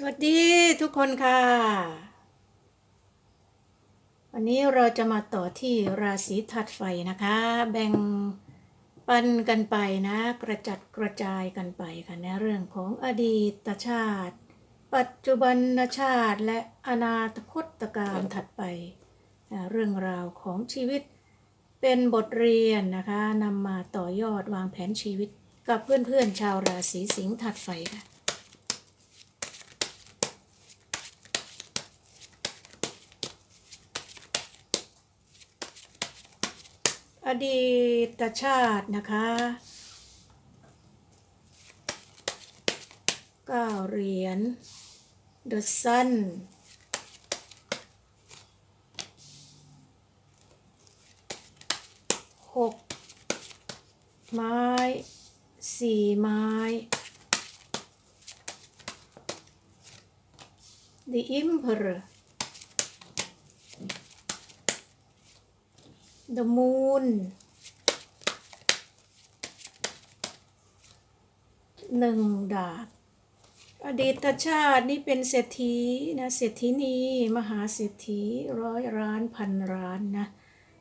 สวัสดีทุกคนค่ะ วันนี้เราจะมาต่อที่ราศีถัดไฟนะคะ แบ่งปันกันไปนะ กระจัดกระจายกันไปค่ะในเรื่องของอดีตชาติ ปัจจุบันชาติและอนาคตการถัดไปนะเรื่องราวของชีวิตเป็นบทเรียนนะคะนำมาต่อยอดวางแผนชีวิตกับเพื่อนๆชาวราศีสิงห์ถัดไฟค่ะ อดีตชาตินะคะเก้าเหรียญ The Sun หกไม้สี่ไม้ The Emperor The Moon หนึ่งดาบ อดีตชาตินี่เป็นเศรษฐีนะเศรษฐีนีมหาเศรษฐีร้อยล้านพันล้านนะ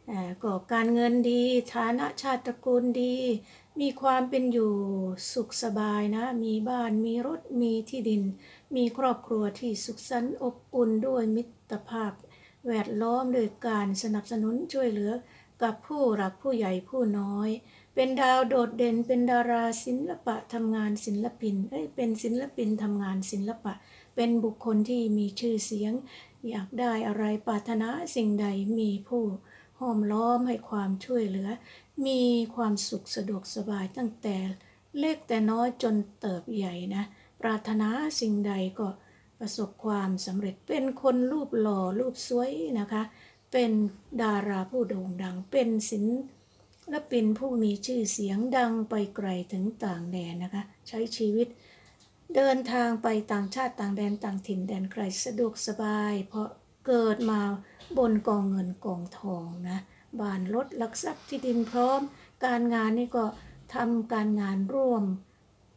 อ่าก็การเงินดีฐานะชาติตระกูลดี มีความเป็นอยู่สุขสบายนะ มีบ้านมีรถมีที่ดิน มีครอบครัวที่สุขสันต์อบอุ่นด้วยมิตรภาพ แวดล้อมด้วยการสนับสนุนช่วยเหลือ กับผู้หลักผู้ใหญ่ผู้น้อย เป็นดาวโดดเด่น เป็นดาราศิลปะทำงานศิลปินเอ้ยเป็นศิลปินทำงานศิลปะ เป็นบุคคลที่มีชื่อเสียง อยากได้อะไรปรารถนาสิ่งใดมีผู้ห้อมล้อมให้ความช่วยเหลือ มีความสุขสะดวกสบายตั้งแต่ เล็กแต่น้อยจนเติบใหญ่นะ ปรารถนาสิ่งใดก็ประสบความสำเร็จเป็นคนรูปหล่อรูปสวยนะคะ เป็นดาราผู้โด่งดังเป็นศิลปินผู้มีชื่อเสียงดังไปไกลถึงต่างแดนนะคะใช้ชีวิต เดินทางไปต่างชาติต่างแดนต่างถิ่นแดนไกลสะดวกสบาย เพราะเกิดมาบนกองเงินกองทองนะบ้านรถหลักทรัพย์ที่ดินพร้อม การงานนี่ก็ทำการงานร่วม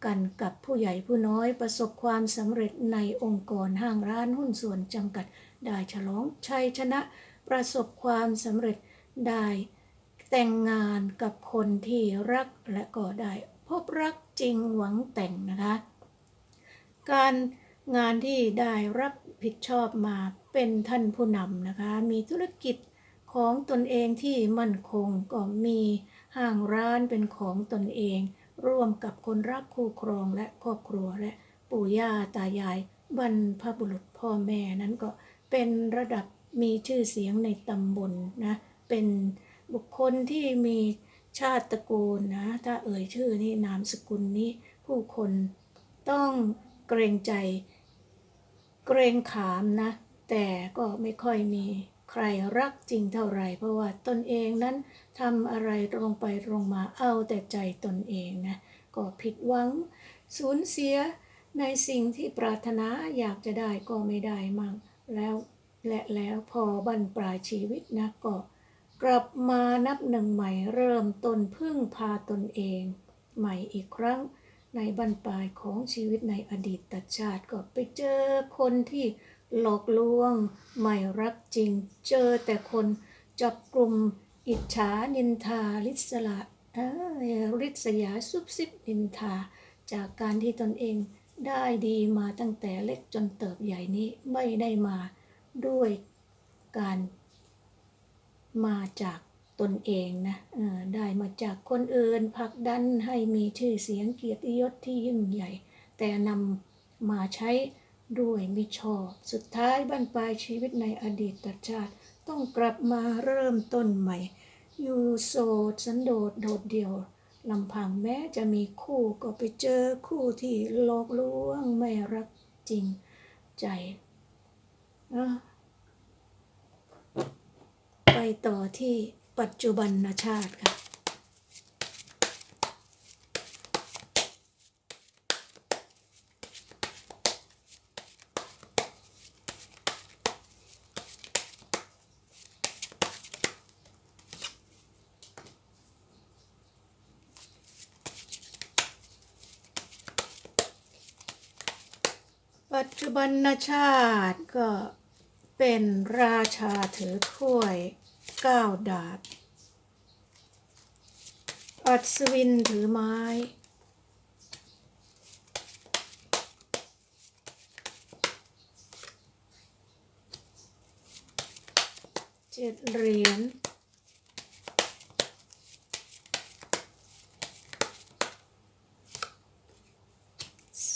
กันกับผู้ใหญ่ผู้น้อยประสบความสำเร็จในองค์กรห้างร้านหุ้นส่วนจำกัด ได้ฉลองชัยชนะ ประสบความสำเร็จได้ แต่งงานกับคนที่รักและก็ได้ พบรักจริงหวังแต่งนะคะ การงานที่ได้รับผิดชอบมาเป็นท่านผู้นำนะคะ มีธุรกิจของตนเองที่มั่นคงก็มีห้างร้านเป็นของตนเอง ร่วมกับคนรักคู่ครองและครอบครัวและปู่ย่าตายายบรรพบุรุษพ่อแม่นั้นก็เป็นระดับ มีชื่อเสียงในตำบลนะเป็นบุคคลที่มีชาติตระกูลนะถ้าเอ่ยชื่อนี่นามสกุลนี้ผู้คนต้องเกรงใจ เกรงขามนะ แต่ก็ไม่ค่อยมีใครรักจริงเท่าไหร่ เพราะว่าตนเองนั้นทำอะไรตรงไปตรงมาเอาแต่ใจตนเองนะก็ผิดหวังสูญเสียในสิ่งที่ปรารถนาอยากจะได้ก็ไม่ได้มั่งแล้ว และแล้วพอบั้นปลายชีวิตนะก็กลับมานับหนึ่งใหม่เริ่มต้นพึ่งพาตนเอง ใหม่อีกครั้งในบั้นปลายของชีวิตในอดีตชาติก็ไปเจอคนที่หลอกลวง ไม่รักจริง เจอแต่คนจับกลุ่มอิจฉานินทาริษละริษยาซุบซิบนินทา จากการที่ตนเองได้ดีมาตั้งแต่เล็กจนเติบใหญ่นี้ไม่ได้มา ด้วยการมาจากตนเองนะได้มาจากคนอื่นผลักดันให้มีชื่อเสียงเกียรติยศที่ยิ่งใหญ่ แต่นำมาใช้ด้วยมิชอบ สุดท้ายบั้นปลายชีวิตในอดีตชาติ ต้องกลับมาเริ่มต้นใหม่ อยู่โสดสันโดษโดดเดี่ยวลำพังแม้จะมีคู่ก็ไปเจอคู่ที่หลอกลวงไม่รักจริงใจ ไปต่อที่ปัจจุบันชาติค่ะปัจจุบันชาติก็ เป็นราชาถือถ้วยเก้าดาบ อัศวินถือไม้ เจ็ดเหรียญ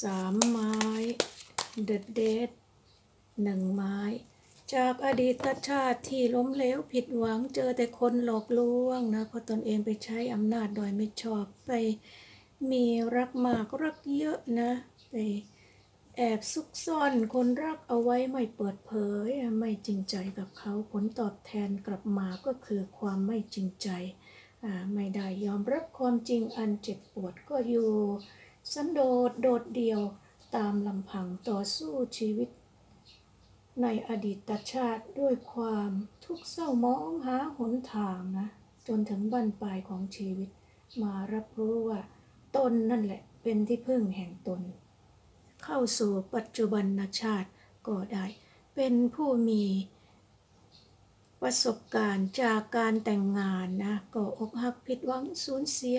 สามไม้ เด็ดเด็ดหนึ่งไม้ จากอดีตชาติที่ล้มเหลวผิดหวังเจอแต่คนหลอกลวงนะเพราะตนเองไปใช้อำนาจโดยไม่ชอบไปมีรักมากรักเยอะนะไปแอบซุกซ่อนคนรักเอาไว้ไม่เปิดเผย ไม่จริงใจกับเขาผลตอบแทนกลับมาก็คือความไม่จริงใจอ่าไม่ได้ยอมรับความจริงอันเจ็บปวดก็อยู่ สันโดษโดดเดี่ยวตามลำพังต่อสู้ชีวิต ในอดีตชาติด้วยความทุกข์เศร้ามองหาหนทางนะ จนถึงบั้นปลายของชีวิต มารับรู้ว่าตนนั่นแหละเป็นที่พึ่งแห่งตน เข้าสู่ปัจจุบันชาติก็ได้ เป็นผู้มีประสบการณ์จากการแต่งงานนะก็อกหักผิดหวังสูญเสีย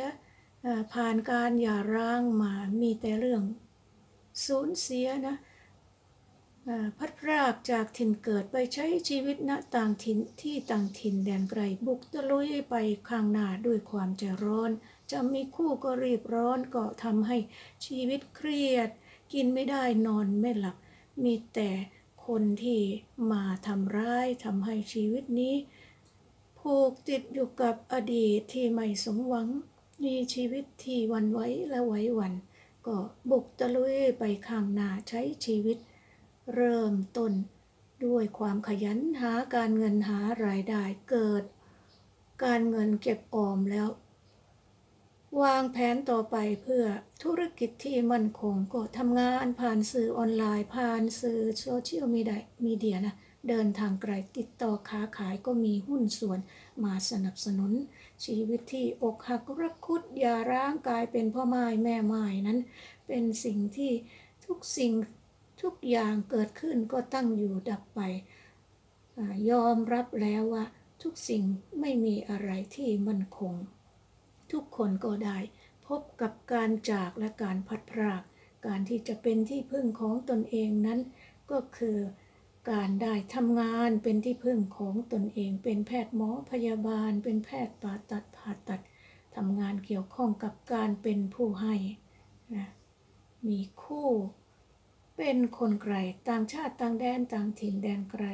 ผ่านการหย่าร้างมามีแต่เรื่องสูญเสียนะเพัดพรากจากถิ่นเกิดไปใช้ชีวิตณต่างถิ่นที่ต่างถิ่นแดนไกลบุกตะลุยไปข้างหน้าด้วยความใจร้อน จะมีคู่ก็รีบร้อนก็ทำให้ชีวิตเครียด กินไม่ได้นอนไม่หลับ มีแต่คนที่มาทำร้ายทำให้ชีวิตนี้ผูกติดอยู่กับอดีตที่ไม่สมหวัง มีชีวิตที่วันไหวและไวหวัน ก็บุกตะลุยไปข้างหน้าใช้ชีวิต เริ่มต้น ด้วยความขยันหาการเงินหารายได้เกิด การเงินเก็บออมแล้ว วางแผนต่อไปเพื่อธุรกิจที่มั่นคงก็ทำงานผ่านสื่อออนไลน์ ผ่านสื่อโซเชียลมีเดียมีเดียนะเดินทางไกลติดต่อค้าขายก็มีหุ้นส่วนมาสนับสนุน ชีวิตที่อกหักรักคุดอย่าร้างกายเป็นพ่อไม้แม่ไม้นั้น เป็นสิ่งที่ทุกสิ่ง ทุกอย่างเกิดขึ้นก็ตั้งอยู่ดับไปอยอมรับแล้วว่า ทุกสิ่งไม่มีอะไรที่มั่นคง ทุกคนก็ได้ พบกับการจากและการพัดพราก การที่จะเป็นที่พึ่งของตนเองนั้น ก็คือการได้ทำงานเป็นที่พึ่งของตนเอง เป็นแพทย์หมอพยาบาล เป็นแพทย์ผ่าตัดผ่าตัดทำงานเกี่ยวข้องกับการเป็นผู้ให้นะมีคู่ เป็นคนไกลต่างชาติต่างแดนต่างถิ่นแดนไกล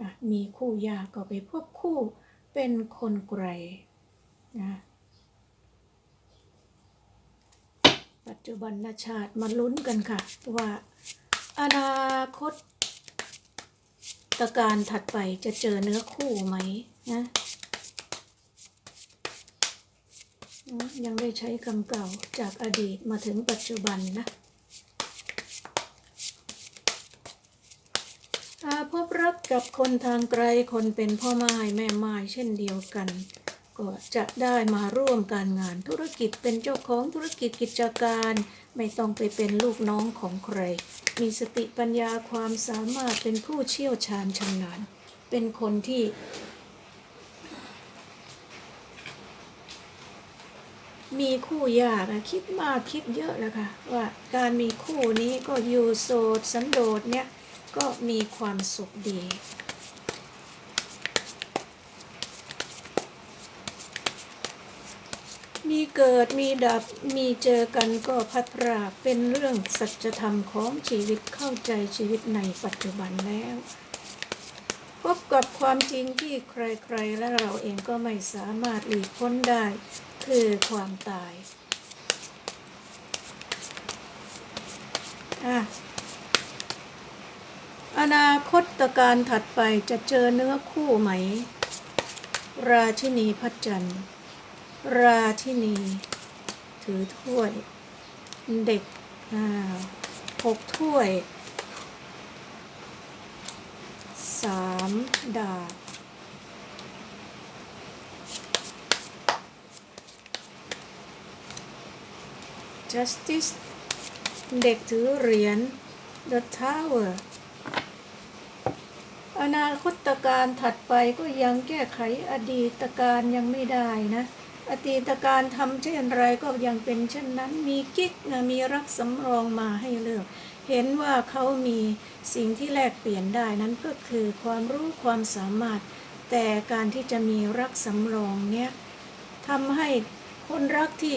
อะมีคู่ยากก็ไปพบคู่เป็นคนไกลนะปัจจุบันชาติมาลุ้นกันค่ะ ว่าอนาคตตการถัดไปจะเจอเนื้อคู่ไหมนะยังได้ใช้คำเก่าจากอดีตมาถึงปัจจุบันนะอาพบรั กับคนทางไกลคนเป็นพ่อไม้แม่ไม้เช่นเดียวกัน ก็จะได้มาร่วมการงานธุรกิจเป็นเจ้าของธุรกิจกิจการ ไม่ต้องไปเป็นลูกน้องของใคร มีสติปัญญาความสามารถเป็นผู้เชี่ยวชาญชำนาญ เป็นคนที่มีคู่ยากอะคิดมากคิดเยอะแล้วค่ะว่าการมีคู่นี้ก็อยู่โสดสันโดษเนี่ย ก็มีความสุขดี มีเกิดมีดับมีเจอกันก็พัดพรากเป็นเรื่องสัจธรรมของชีวิตเข้าใจชีวิตในปัจจุบันแล้ว พบกับความจริงที่ใครๆ และเราเองก็ไม่สามารถหลีกพ้นได้ คือความตาย อะ อนาคตการถัดไปจะเจอเนื้อคู่ไหม ราชินีพัชจันทร์ ราชินี ถือถ้วย เด็กอ่าหกถ้วยสามดาบ justice เด็กถือเหรียญ the tower อนาคตการถัดไปก็ยังแก้ไขอดีตการยังไม่ได้นะ อดีตการทำเช่นไรก็ยังเป็นเช่นนั้น มีกิ๊กนะมีรักสำรองมาให้เลือก เห็นว่าเขามีสิ่งที่แลกเปลี่ยนได้นั้นก็คือความรู้ความสามารถ แต่การที่จะมีรักสำรองเนี่ยทำให้คนรักที่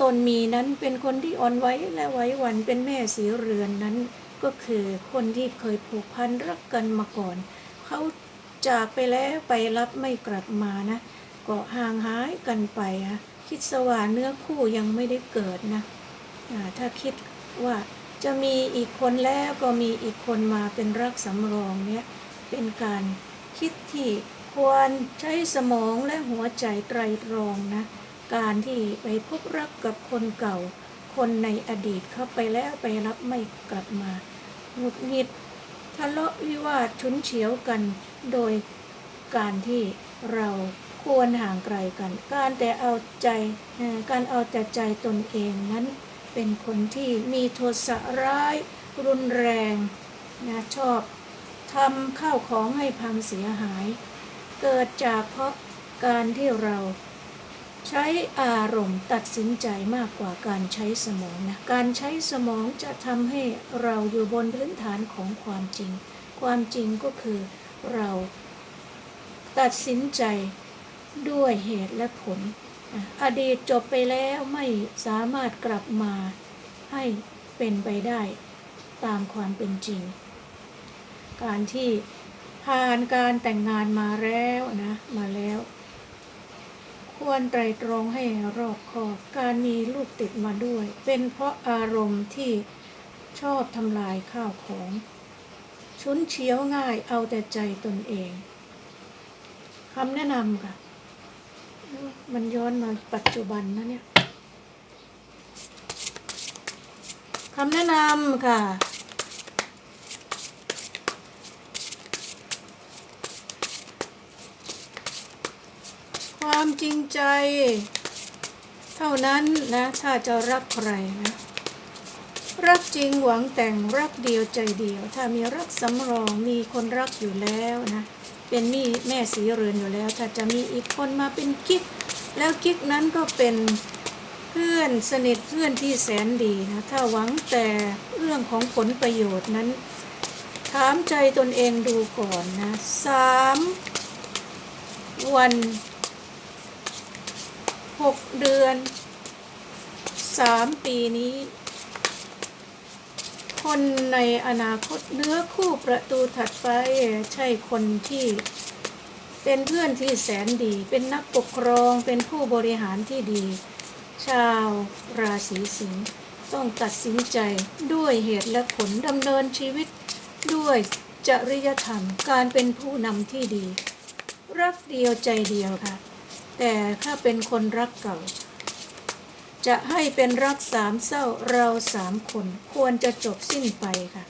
ตนมีนั้นเป็นคนที่อ่อนไหวและไหวหวันเป็นแม่สีเรือนนั้น ก็คือคนที่เคยผูกพันรักกันมาก่อน เขาจากไปแล้วไปรับไม่กลับมานะก็ห่างหายกันไปอะคิดสว่าเนื้อคู่ยังไม่ได้เกิดนะถ้าคิดว่าจะมีอีกคนแล้วก็มีอีกคนมาเป็นรักสำรองเนี่ยเป็นการคิดที่ควรใช้สมองและหัวใจไตรตรองนะ การที่ไปพบรักกับคนเก่า คนในอดีตเข้าไปแล้วไปรับไม่กลับมา หงุดหงิด ทะเลาะวิวาทชุนเฉียวกัน โดยการที่เราควรห่างไกลกัน การแต่เอาใจการเอาแต่ใจตนเองนั้นเป็นคนที่มีโทสะร้าย รุนแรงนะชอบทำข้าวของให้พังเสียหาย เกิดจากเพราะการที่เรา ใช้อารมณ์ตัดสินใจมากกว่าการใช้สมองนะ การใช้สมองจะทำให้เราอยู่บนพื้นฐานของความจริง ความจริงก็คือเราตัดสินใจด้วยเหตุและผลอะอดีตจบไปแล้วไม่สามารถกลับมาให้เป็นไปได้ตามความเป็นจริง การที่ผ่านการแต่งงานมาแล้วนะ มาแล้ว ควรไตรตรองให้รอบคอบ การมีลูกติดมาด้วย เป็นเพราะอารมณ์ที่ชอบทำลายข้าวของ ชุนเฉียวง่ายเอาแต่ใจตนเองคำแนะนำค่ะ มันย้อนมาปัจจุบันนะเนี่ยคำแนะนำค่ะ ความจริงใจ เท่านั้นนะ ถ้าจะรักใครนะ รักจริงหวังแต่งรักเดียวใจเดียว ถ้ามีรักสำรองมีคนรักอยู่แล้วนะ เป็นมีแม่สีเรือนอยู่แล้ว ถ้าจะมีอีกคนมาเป็นกิ๊กแล้วกิ๊กนั้นก็เป็นเพื่อนสนิทเพื่อนที่แสนดีนะ ถ้าหวังแต่เรื่องของผลประโยชน์นั้น ถามใจตนเองดูก่อนนะสามวัน หกเดือนสามปีนี้ คนในอนาคตเนื้อคู่ประตูถัดไปใช่คนที่เป็นเพื่อนที่แสนดี เป็นนักปกครอง เป็นผู้บริหารที่ดี ชาวราศีสิงห์ต้องตัดสินใจด้วยเหตุและผลดำเนินชีวิตด้วยจริยธรรม การเป็นผู้นำที่ดี รักเดียวใจเดียวค่ะ แต่ถ้าเป็นคนรักเก่า จะให้เป็นรักสามเศร้าเราสามคน ควรจะจบสิ้นไปค่ะ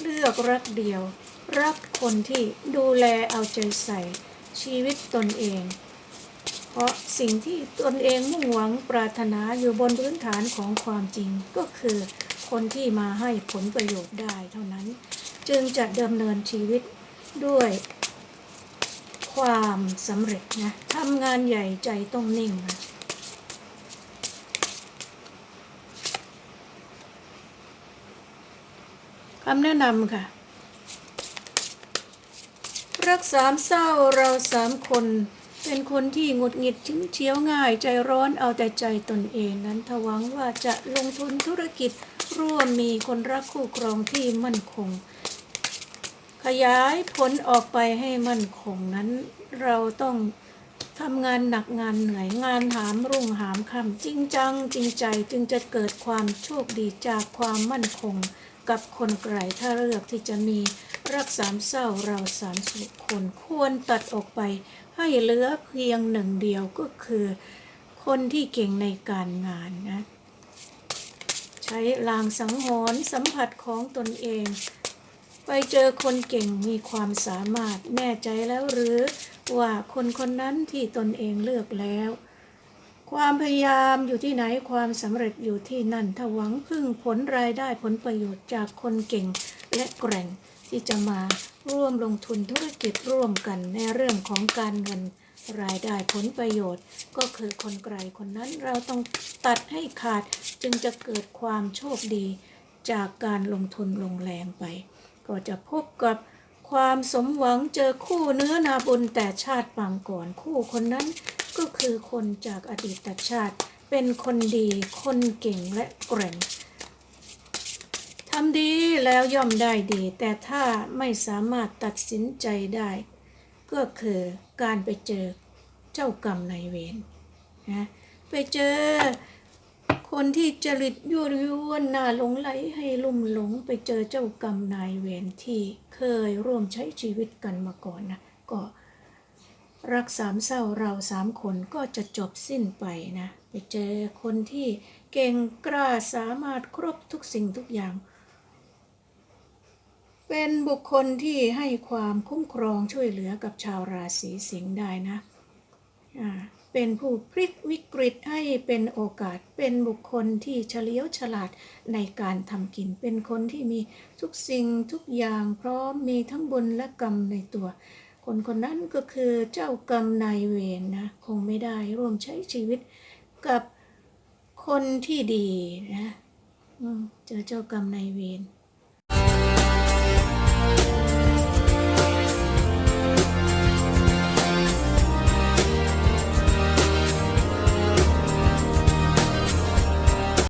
เลือกรักเดียว รักคนที่ดูแลเอาใจใส่ ชีวิตตนเอง เพราะสิ่งที่ตนเองมุ่งหวังปรารถนาอยู่บนพื้นฐานของความจริงก็คือคนที่มาให้ผลประโยชน์ได้เท่านั้น จึงจะดำเนินชีวิตด้วย ความสำเร็จนะทำงานใหญ่ใจต้องนิ่งนะคำแนะนำค่ะ รักสามเศร้าเราสามคน เป็นคนที่หงุดหงิดชิ้นเชียวง่ายใจร้อนเอาแต่ใจตนเองนั้นทหวังว่าจะลงทุนธุรกิจร่วมมีคนรักคู่ครองที่มั่นคง ขยายผลออกไปให้มั่นคงนั้น เราต้องทำงานหนักงานเหนื่อยงานหามรุ่งหามค่ำจริงจังจริงใจจึงจะเกิดความโชคดีจากความมั่นคง กับคนไกลถ้าเลือกที่จะมีรักสามเศร้าเราสามสิบคนควรตัดออกไป ให้เหลือเพียงหนึ่งเดียวก็คือ คนที่เก่งในการงานนะ ใช้ลางสังหรณ์สัมผัสของตนเอง ไปเจอคนเก่งมีความสามารถแน่ใจแล้วหรือ ว่าคนคนนั้นที่ตนเองเลือกแล้ว ความพยายามอยู่ที่ไหนความสำเร็จอยู่ที่นั่นถ้าหวังพึ่งผลรายได้ผลประโยชน์จากคนเก่งและแกร่งที่จะมาร่วมลงทุนธุรกิจร่วมกันในเรื่องของการเงินรายได้ผลประโยชน์ ก็คือคนไกลคนนั้นเราต้องตัดให้ขาดจึงจะเกิดความโชคดีจากการลงทุนลงแรงไป ก็จะพบกับความสมหวังเจอคู่เนื้อนาบุญแต่ชาติปางก่อนคู่คนนั้น ก็คือคนจากอดีตชาติ เป็นคนดีคนเก่งและแกร่งทำดีแล้วย่อมได้ดี แต่ถ้าไม่สามารถตัดสินใจได้ ก็คือการไปเจอเจ้ากรรมนายเวรนะไปเจอ คนที่จริตยั่วยวนน่าหลงไหลให้ลุ่มหลงไปเจอเจ้ากรรมนายเวรที่เคยร่วมใช้ชีวิตกันมาก่อนนะก็รักสามเศร้าเราสามคนก็จะจบสิ้นไปนะไปเจอคนที่เก่งกล้าสามารถครบทุกสิ่งทุกอย่าง เป็นบุคคลที่ให้ความคุ้มครองช่วยเหลือกับชาวราศีสิงห์ได้นะอ่า เป็นผู้พลิกวิกฤตให้เป็นโอกาส เป็นบุคคลที่เฉลียวฉลาดในการทำกิน เป็นคนที่มีทุกสิ่งทุกอย่างพร้อมมีทั้งบุญและกรรมในตัว คนคนนั้นก็คือเจ้ากรรมนายเวรนะคงไม่ได้ร่วมใช้ชีวิตกับคนที่ดีนะเจอเจ้ากรรมนายเวร